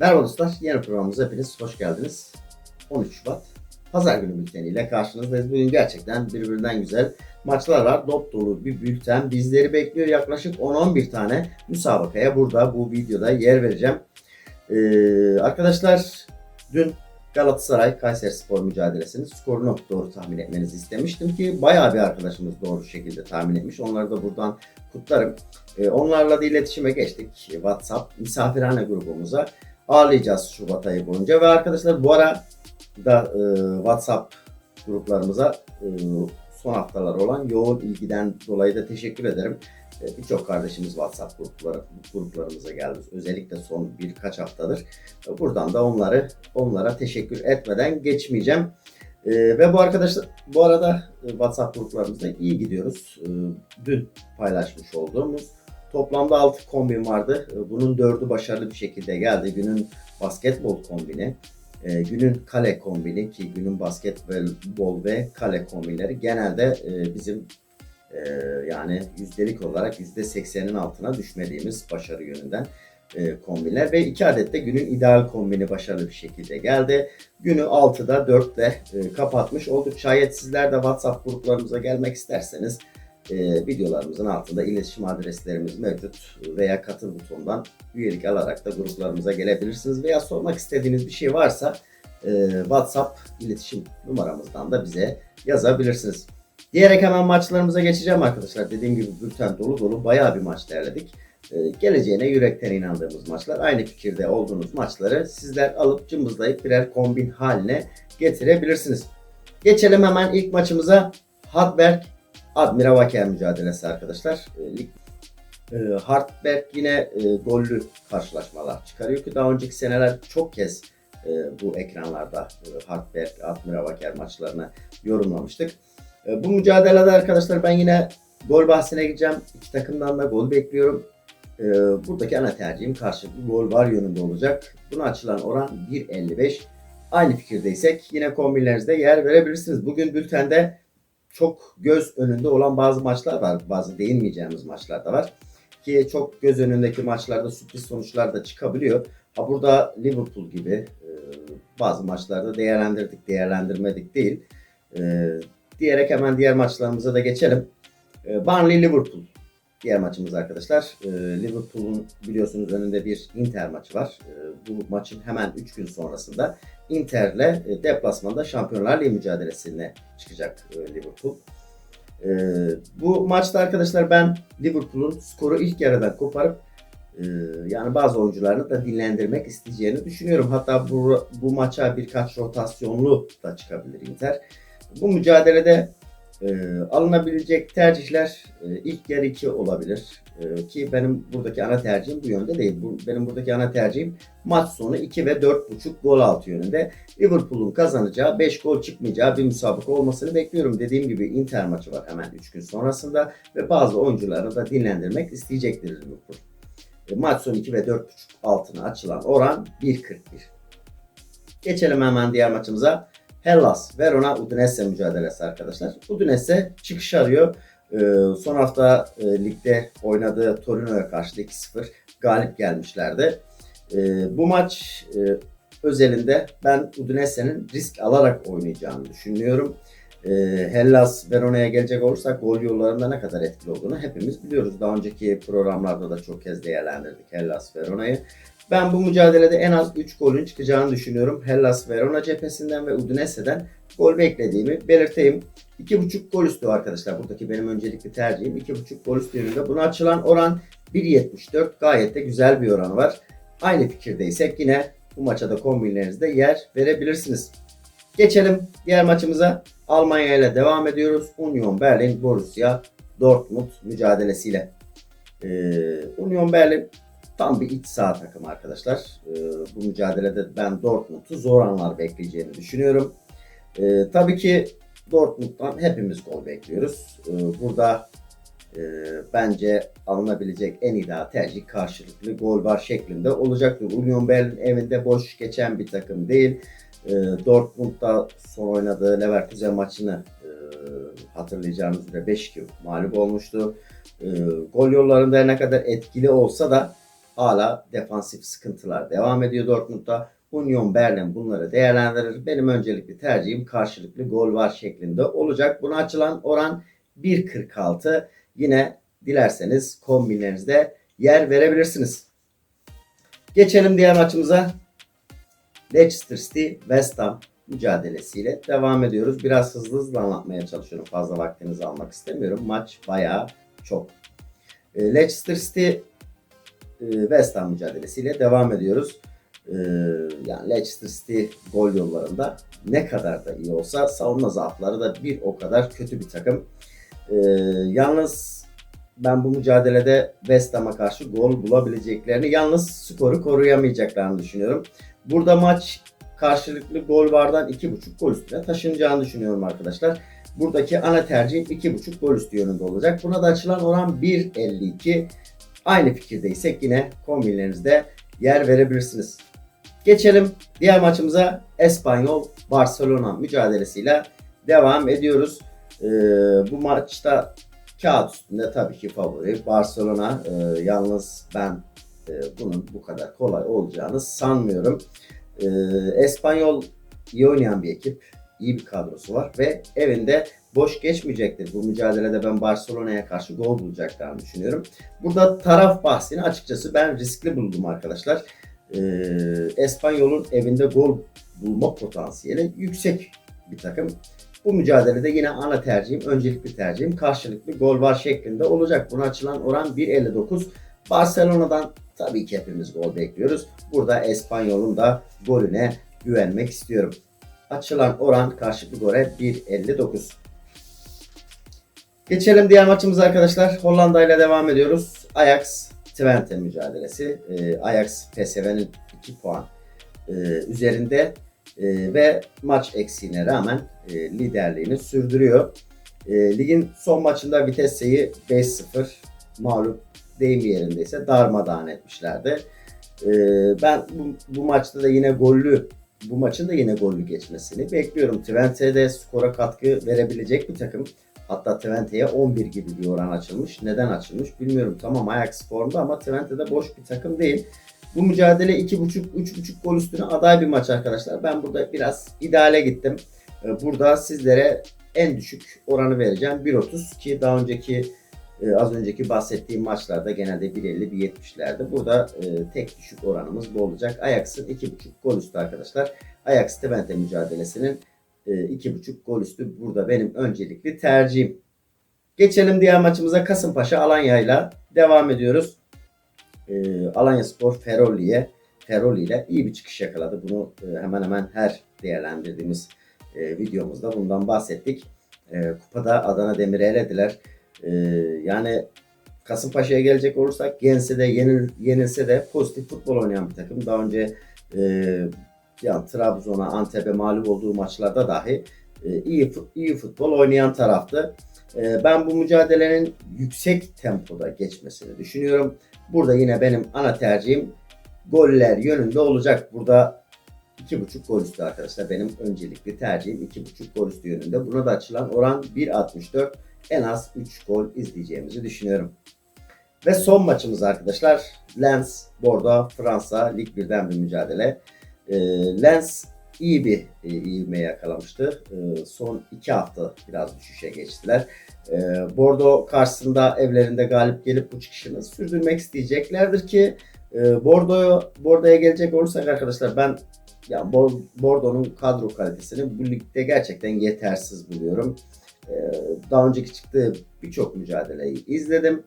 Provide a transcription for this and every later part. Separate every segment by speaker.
Speaker 1: Merhaba dostlar, yeni programımıza hepiniz hoş geldiniz. 13 Şubat Pazar günü bülteniyle karşınızdayız. Bugün gerçekten birbirinden güzel maçlar var. Dop dolu bir bülten bizleri bekliyor. Yaklaşık 10-11 tane müsabakaya burada bu videoda yer vereceğim. Ee, arkadaşlar dün Galatasaray Kayseri Spor mücadelesinin skorunu doğru tahmin etmenizi istemiştim ki bayağı bir arkadaşımız doğru şekilde tahmin etmiş. Onları da buradan kutlarım. Ee, onlarla da iletişime geçtik. WhatsApp misafirhane grubumuza ağırlayacağız Şubat ayı boyunca. Ve arkadaşlar bu ara da e, WhatsApp gruplarımıza e, son haftalar olan yoğun ilgiden dolayı da teşekkür ederim. E, Birçok kardeşimiz WhatsApp grupları, gruplarımıza geldi. Özellikle son birkaç haftadır. E, Buradan da onları onlara teşekkür etmeden geçmeyeceğim. E, ve bu arkadaşlar bu arada e, WhatsApp gruplarımızda iyi gidiyoruz. E, dün paylaşmış olduğumuz toplamda 6 kombin vardı. E, Bunun 4'ü başarılı bir şekilde geldi. Günün basketbol kombini, e, günün kale kombini ki günün basketbol ve kale kombinleri genelde e, bizim e, yani yüzdelik olarak %80'in altına düşmediğimiz başarı yönünden kombinler ve 2 adet de günün ideal kombini başarılı bir şekilde geldi. Günü 6'da 4'te e, kapatmış olduk. Şayet sizler de WhatsApp gruplarımıza gelmek isterseniz e, videolarımızın altında iletişim adreslerimiz mevcut veya katıl butonundan üyelik alarak da gruplarımıza gelebilirsiniz veya sormak istediğiniz bir şey varsa e, WhatsApp iletişim numaramızdan da bize yazabilirsiniz. Diyerek hemen maçlarımıza geçeceğim arkadaşlar. Dediğim gibi bülten dolu dolu bayağı bir maç derledik. E, geleceğine yürekten inandığımız maçlar. Aynı fikirde olduğunuz maçları sizler alıp cımbızlayıp birer kombin haline getirebilirsiniz. Geçelim hemen ilk maçımıza. Hartberg Admira Vaker mücadelesi arkadaşlar. E, e, Hartberg yine e, gollü karşılaşmalar çıkarıyor ki daha önceki seneler çok kez bu ekranlarda Hartberg, Admira Vaker maçlarını yorumlamıştık. Bu mücadelede arkadaşlar ben yine gol bahsine gideceğim. İki takımdan da gol bekliyorum. Buradaki ana tercihim karşılıklı gol var yönünde olacak. Buna açılan oran 1.55. Aynı fikirdeysek yine kombinlerinizde yer verebilirsiniz. Bugün bültende çok göz önünde olan bazı maçlar var. Bazı değinmeyeceğimiz maçlar da var. Ki çok göz önündeki maçlarda sürpriz sonuçlar da çıkabiliyor. Ha burada Liverpool gibi e, bazı maçlarda değerlendirdik, değerlendirmedik değil. E, diyerek hemen diğer maçlarımıza da geçelim. E, Burnley Liverpool diğer maçımız arkadaşlar. E, Liverpool'un biliyorsunuz önünde bir Inter maçı var. E, bu maçın hemen 3 gün sonrasında Inter'le e, deplasmanda Şampiyonlar Ligi mücadelesine çıkacak Liverpool. Bu maçta arkadaşlar ben Liverpool'un skoru ilk yarıdan koparıp yani bazı oyuncularını da dinlendirmek isteyeceğini düşünüyorum. Hatta bu, bu maça birkaç rotasyonlu da çıkabilir Inter. Bu mücadelede e, alınabilecek tercihler e, ilk yarı 2 olabilir. E, ki benim buradaki ana tercihim bu yönde değil. Bu, benim buradaki ana tercihim maç sonu 2 ve 4.5 gol altı yönünde. Liverpool'un kazanacağı 5 gol çıkmayacağı bir müsabaka olmasını bekliyorum. Dediğim gibi Inter maçı var hemen 3 gün sonrasında ve bazı oyuncularını da dinlendirmek isteyecektir Liverpool. E, maç sonu 2 ve 4.5 altına açılan oran 1.41. Geçelim hemen diğer maçımıza. Hellas Verona Udinese mücadelesi arkadaşlar. Udinese çıkış arıyor. Ee, son hafta e, ligde oynadığı Torino'ya karşı 2-0 galip gelmişlerdi. Ee, bu maç e, özelinde ben Udinese'nin risk alarak oynayacağını düşünüyorum. Ee, Hellas Verona'ya gelecek olursak gol yollarında ne kadar etkili olduğunu hepimiz biliyoruz. Daha önceki programlarda da çok kez değerlendirdik Hellas Verona'yı. Ben bu mücadelede en az 3 golün çıkacağını düşünüyorum. Hellas Verona cephesinden ve Udinese'den gol beklediğimi belirteyim. 2.5 gol üstü arkadaşlar. Buradaki benim öncelikli tercihim 2.5 gol üstü yönünde. Buna açılan oran 1.74. Gayet de güzel bir oran var. Aynı fikirdeysek yine bu maça da kombinlerinizde yer verebilirsiniz. Geçelim diğer maçımıza. Almanya ile devam ediyoruz. Union Berlin Borussia Dortmund mücadelesiyle. Ee, Union Berlin tam bir iç saha takım arkadaşlar. Ee, bu mücadelede ben Dortmund'u zor anlar bekleyeceğini düşünüyorum. Ee, tabii ki Dortmund'dan hepimiz gol bekliyoruz. Ee, burada e, bence alınabilecek en ideal tercih karşılıklı gol var şeklinde olacaktır. Union Berlin evinde boş geçen bir takım değil. E, Dortmund'da son oynadığı Leverkusen maçını e, hatırlayacağınız üzere 5-2 mağlup olmuştu. E, gol yollarında ne kadar etkili olsa da hala defansif sıkıntılar devam ediyor Dortmund'da. Union Berlin bunları değerlendirir. Benim öncelikli tercihim karşılıklı gol var şeklinde olacak. Buna açılan oran 1.46. Yine dilerseniz kombinlerinizde yer verebilirsiniz. Geçelim diğer maçımıza. Leicester City West Ham mücadelesiyle devam ediyoruz. Biraz hızlı hızlı anlatmaya çalışıyorum. Fazla vaktinizi almak istemiyorum. Maç bayağı çok. E, Leicester City e, West Ham mücadelesiyle devam ediyoruz. E, yani Leicester City gol yollarında ne kadar da iyi olsa savunma zaafları da bir o kadar kötü bir takım. E, yalnız ben bu mücadelede West Ham'a karşı gol bulabileceklerini yalnız skoru koruyamayacaklarını düşünüyorum. Burada maç karşılıklı gol vardan 2.5 gol üstüne taşınacağını düşünüyorum arkadaşlar. Buradaki ana tercihim 2.5 gol üstü yönünde olacak. Buna da açılan oran 1.52. Aynı fikirdeysek yine kombinlerinizde yer verebilirsiniz. Geçelim diğer maçımıza Espanyol Barcelona mücadelesiyle devam ediyoruz. Ee, bu maçta kağıt üstünde tabii ki favori Barcelona. Ee, yalnız ben e, bunun bu kadar kolay olacağını sanmıyorum. Ee, Espanyol iyi oynayan bir ekip. iyi bir kadrosu var ve evinde boş geçmeyecektir. Bu mücadelede ben Barcelona'ya karşı gol bulacaklarını düşünüyorum. Burada taraf bahsini açıkçası ben riskli buldum arkadaşlar. Ee, Espanyol'un evinde gol bulma potansiyeli yüksek bir takım. Bu mücadelede yine ana tercihim, öncelikli tercihim karşılıklı gol var şeklinde olacak. Buna açılan oran 1.59. Barcelona'dan tabii ki hepimiz gol bekliyoruz. Burada Espanyol'un da golüne güvenmek istiyorum. Açılan oran karşılıklı gole 1.59. Geçelim diğer maçımıza arkadaşlar. Hollanda ile devam ediyoruz. Ajax Twente mücadelesi. Ee, Ajax PSV'nin 2 puan e, üzerinde e, ve maç eksiğine rağmen e, liderliğini sürdürüyor. E, ligin son maçında Vitesse'yi 5-0 mağlup deyim yerindeyse darmadağın etmişlerdi. E, ben bu, bu maçta da yine gollü bu maçın da yine gollü geçmesini bekliyorum. Twente'de skora katkı verebilecek bir takım. Hatta Twente'ye 11 gibi bir oran açılmış. Neden açılmış bilmiyorum. Tamam Ajax formda ama Twente'de boş bir takım değil. Bu mücadele 2.5-3.5 gol üstüne aday bir maç arkadaşlar. Ben burada biraz ideale gittim. Ee, Burada sizlere en düşük oranı vereceğim. 1.30 ki daha önceki e, az önceki bahsettiğim maçlarda genelde 1.50-1.70'lerdi. Burada e, tek düşük oranımız bu olacak. Ajax'ın 2.5 gol üstü arkadaşlar. Ajax Twente mücadelesinin e, 2.5 gol üstü burada benim öncelikli tercihim. Geçelim diğer maçımıza Kasımpaşa Alanya ile devam ediyoruz. E, Alanya Spor Feroli'ye Feroli ile iyi bir çıkış yakaladı. Bunu e, hemen hemen her değerlendirdiğimiz e, videomuzda bundan bahsettik. E, kupada Adana Demir'i elediler. E, yani Kasımpaşa'ya gelecek olursak yense de yenil, yenilse de pozitif futbol oynayan bir takım. Daha önce e, yani Trabzon'a, Antep'e mağlup olduğu maçlarda dahi e, iyi iyi futbol oynayan taraftı. E, ben bu mücadelenin yüksek tempoda geçmesini düşünüyorum. Burada yine benim ana tercihim goller yönünde olacak. Burada 2.5 gol üstü arkadaşlar. Benim öncelikli tercihim 2.5 gol üstü yönünde. Buna da açılan oran 1.64. En az 3 gol izleyeceğimizi düşünüyorum. Ve son maçımız arkadaşlar. Lens, Bordeaux, Fransa Lig 1'den bir mücadele. E, Lens iyi bir e, ivme yakalamıştı. E, son 2 hafta biraz düşüşe geçtiler. E, Bordeaux karşısında evlerinde galip gelip bu çıkışını sürdürmek isteyeceklerdir ki e, Bordeaux'a Bordeaux'a gelecek olursak arkadaşlar ben yani Bordeaux'un kadro kalitesini bu ligde gerçekten yetersiz buluyorum. Ee, daha önceki çıktığı birçok mücadeleyi izledim.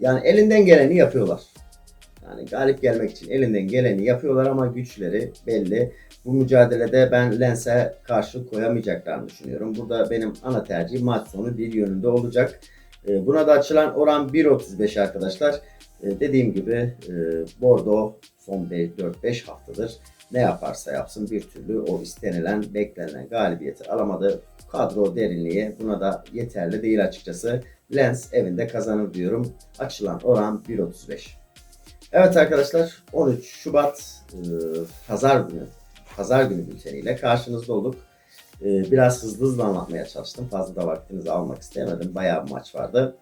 Speaker 1: Yani elinden geleni yapıyorlar. Yani galip gelmek için elinden geleni yapıyorlar ama güçleri belli. Bu mücadelede ben Lens'e karşı koyamayacaklarını düşünüyorum. Burada benim ana tercihim maç sonu bir yönünde olacak. Ee, buna da açılan oran 1.35 arkadaşlar. Ee, dediğim gibi e, Bordeaux son 4-5 haftadır ne yaparsa yapsın bir türlü o istenilen, beklenen galibiyeti alamadı. Kadro derinliği buna da yeterli değil açıkçası. Lens evinde kazanır diyorum. Açılan oran 1.35. Evet arkadaşlar 13 Şubat e, pazar günü pazar günü bülteniyle karşınızda olduk. E, biraz hızlı hızlı anlatmaya çalıştım. Fazla da vaktinizi almak istemedim. Bayağı bir maç vardı.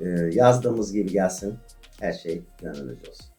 Speaker 1: E, yazdığımız gibi gelsin. Her şey gönlünüzce olsun.